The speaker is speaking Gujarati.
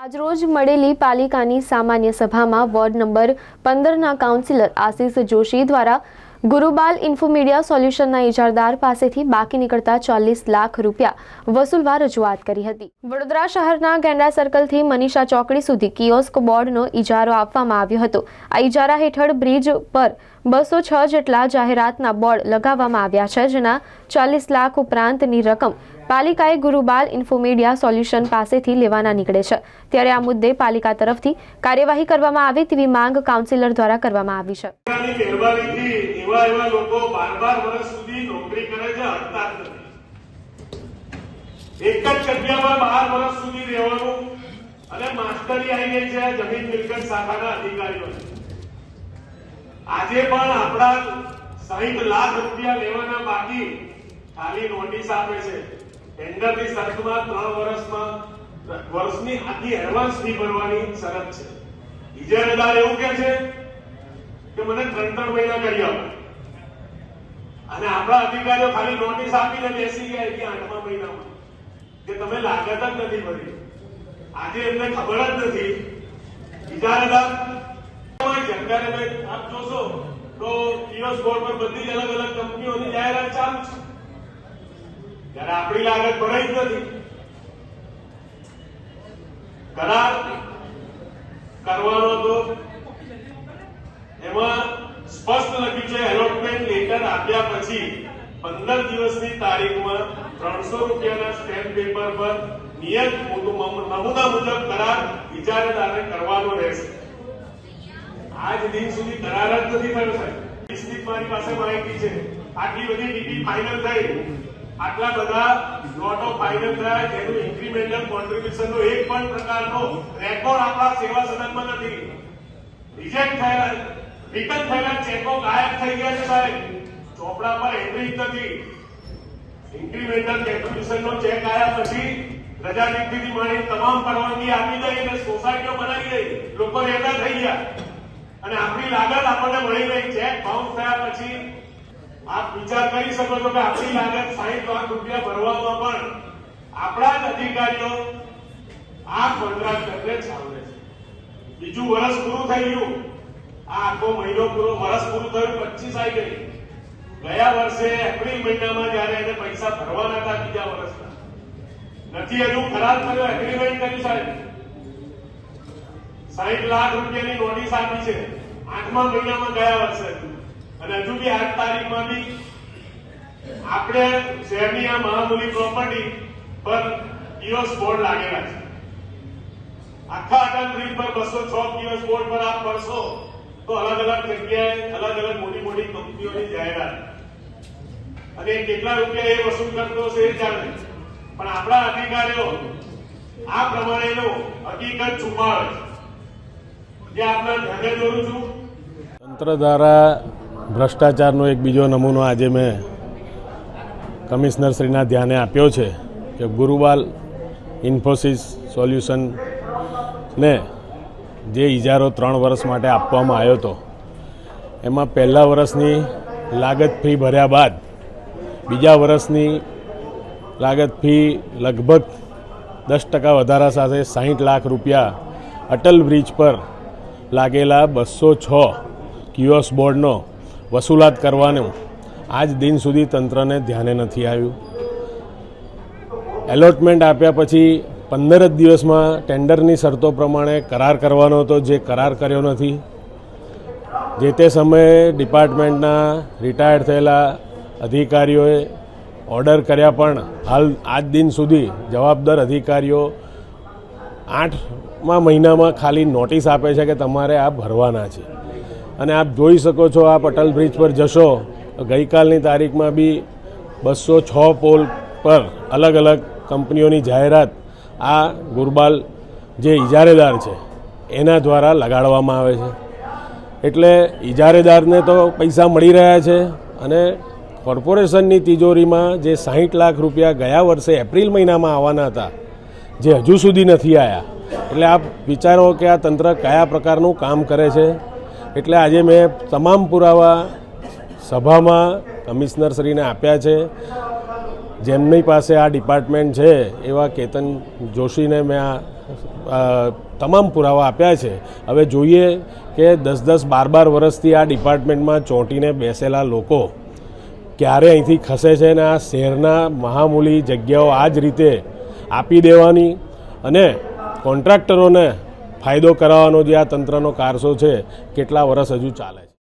આજરોજ મળેલી પાલિકાની સામાન્ય સભામાં વોર્ડ નંબર પંદરના કાઉન્સિલર આશિષ જોશી દ્વારા ગુરુબાલ ઇન્ફોમીડિયા સોલ્યુશનના ઇજારદાર પાસેથી બાકી નીકળતા ચાલીસ લાખ રૂપિયા વસૂલવા રજૂઆત કરી હતી. વડોદરા શહેરના ગેંડા સર્કલથી મનીષા ચોકડી સુધી કિયોસ્ક બોર્ડનો ઇજારો આપવામાં આવ્યો હતો. આ ઇજારા હેઠળ બ્રિજ પર બસો છ જેટલા જાહેરાતના બોર્ડ લગાવવામાં આવ્યા છે, જેના ચાલીસ લાખ ઉપરાંતની રકમ પાલિકાએ ગુરુબાલ ઇન્ફોમીડિયા સોલ્યુશન પાસેથી લેવાના નીકળે છે. ત્યારે આ મુદ્દે પાલિકા તરફથી કાર્યવાહી કરવામાં આવે તેવી માંગ કાઉન્સિલર દ્વારા કરવામાં આવી છે. એક જ જગ્યામાં બાર વર્ષ સુધી રહેવાનું અને માસ્ટરી આવી ગઈ છે, જમીન મિલકત શાખાના અધિકારીઓ આજે પણ આપણા સાહીઠ લાખ રૂપિયા લેવાના બાકી ખાલી નોટિસ આપે છે. ટેન્ડરની શરતમાં ત્રણ વર્ષમાં, વર્ષની આખી એડવાન્સ ફી ભરવાની શરત છે. ઇજારેદાર એવું કે છે કે મને ત્રણ ત્રણ મહિના કરી આપો. અને આપણા અધિકારીઓ ખાલી નોટિસ આપીને બેસી ગયા કે આઠમા મહિનામાં કે તમે લાગત જ નથી ભરી. આજે એમને ખબર જ નથી. ઇજારેદાર મેં આપ જોશો તો કિયોસ બોર્ડ પર બધી અલગ અલગ કંપનીઓની જાહેરાત ચાલુ છે. ત્યારે આપણી લાગત ભરાઈ જ નથી. કરાર કરવાનો તો એમાં સ્પષ્ટ લખ્યું છે એલોટમેન્ટ લેટર આપ્યા પછી પંદર દિવસની તારીખમાં ત્રણસો રૂપિયાના સ્ટેમ્પ પેપર પર નિયત નમૂના મુજબ કરાર ઇજારેદારને કરવાનો રહેશે. આજ દિન સુધી કરાર જ નથી થયો સાહેબ. મારી પાસે માહિતી છે. આટલી બધી ડીપી ફાઇનલ થઈ આટલા બધા નોટો ફાઇનલ થયા, જેનું ઇન્ક્રીમેન્ટલ કોન્ટ્રીબ્યુશનનો એક પણ પ્રકારનો રેકોર્ડ આપણા સેવા સદનમાં નથી. રિજેક્ટ થયેલા રિટર્ન થયેલા ચેકો ગાયબ થઈ ગયા છે સાહેબ. ચોપડા પર એન્ટ્રી નથી. ઇન્ક્રીમેન્ટલ કોન્ટ્રીબ્યુશનનો ચેક આવ્યા પછી રજા નીતિથી માંડી તમામ પરવાનગી આપી દઈ અને સોસાયટીઓ બનાવી દઈ લોકો રહેતા થઈ ગયા. અને આપણી લાગત આપણને મળી ગઈ ચેક બાઉન્સ થયા પછી આપ વિચાર કરી શકો છો કે આપણી લાગત સાહીઠ લાખ રૂપિયા ભરવામાં પણ આપણા જ અધિકારીઓ આ કોન્ટ્રાક્ટરને છાવરે છે. બીજું વર્ષ પૂરું થઈ ગયું. આ આખો મહિનો પૂરો વર્ષ પૂરું થયું, પચીસ આવી ગઈ. ગયા વર્ષે એપ્રિલ મહિનામાં જયારે એને પૈસા ભરવાના હતા બીજા વર્ષના નથી હજુ ખરાબ થયો એગ્રીમેન્ટ કર્યું સાહેબ. સાહીઠ લાખ રૂપિયાની નોટિસ આપી છે. આઠમા મહિનામાં ગયા વર્ષે. અને હજુ બી આઠ તારીખમાં બી આપણે શહેરની આ મહામૂલી પ્રોપર્ટી પર કિયોસ બોર્ડ લાગેલા છે. આખા અટલ બ્રિજ પર બસો છ કિયોસ બોર્ડ પર આપ ફરશો તો અલગ અલગ જગ્યાએ અલગ અલગ મોટી મોટી કંપનીઓની જાહેરાત. અને કેટલા રૂપિયા એ વસૂલ કરતો હશે એ જાણે. પણ આપણા અધિકારીઓ આ પ્રમાણેનું હકીકત છુપાવે. જે આપણા ધ્યાને દોરું છું. તંત્ર દ્વારા ભ્રષ્ટાચારનો એક બીજો નમૂનો આજે મેં કમિશનરશ્રીના ધ્યાને આપ્યો છે કે ગુરુબાલ ઇન્ફોસિસ સોલ્યુશનને જે ઇજારો ત્રણ વર્ષ માટે આપવામાં આવ્યો હતો, એમાં પહેલા વર્ષની લાગત ફી ભર્યા બાદ બીજા વર્ષની લાગત ફી લગભગ દસ ટકા વધારા સાથે સાહીઠ લાખ રૂપિયા અટલ બ્રિજ પર લાગેલા બસો છ કિયોસ બોર્ડનો વસૂલાત કરવાનું. આજ દિન સુધી તંત્રને ધ્યાને નથી આવ્યું. એલોટમેન્ટ આપ્યા પછી પંદર જ દિવસમાં ટેન્ડરની શરતો પ્રમાણે કરાર કરવાનો હતો, જે કરાર કર્યો નથી. જે તે સમયે ડિપાર્ટમેન્ટના રિટાયર્ડ થયેલા અધિકારીઓએ ઓર્ડર કર્યા પણ હાલ આજ દિન સુધી જવાબદાર અધિકારીઓ આઠમા મહિનામાં ખાલી નોટિસ આપે છે કે તમારે આ ભરવાના છે. અને આપ જોઈ શકો છો આપ અટલ બ્રિજ પર જશો ગઈકાલની તારીખમાં બી બસો છ પોલ પર અલગ અલગ કંપનીઓની જાહેરાત આ ગુરબાલ જે ઇજારેદાર છે, એના દ્વારા લગાડવામાં આવે છે. એટલે ઇજારેદારને તો પૈસા મળી રહ્યા છે અને કોર્પોરેશનની તિજોરીમાં જે સાહીઠ લાખ રૂપિયા ગયા વર્ષે એપ્રિલ મહિનામાં આવવાના હતા, જે હજુ સુધી નથી આવ્યા એટલે આપ વિચારો કે આ તંત્ર કયા પ્રકારનું કામ કરે છે એટલે આજે મેં તમામ પુરાવા સભામાં કમિશનરશ્રીને આપ્યા છે. જેમની પાસે આ ડિપાર્ટમેન્ટ છે, એવા કેતન જોશીને મેં આ તમામ પુરાવા આપ્યા છે. હવે જોઈએ કે દસ દસ બાર બાર વર્ષથી આ ડિપાર્ટમેન્ટમાં ચોંટીને બેસેલા લોકો ક્યારે અહીંથી ખસે છે ને આ શહેરના મહામૂલી જગ્યાઓ આ જ રીતે આપી દેવાની અને કોન્ટ્રાક્ટરોને ફાયદો કરાવવાનો જે આ તંત્રનો કારસો છે કેટલા વર્ષ હજુ ચાલે છે.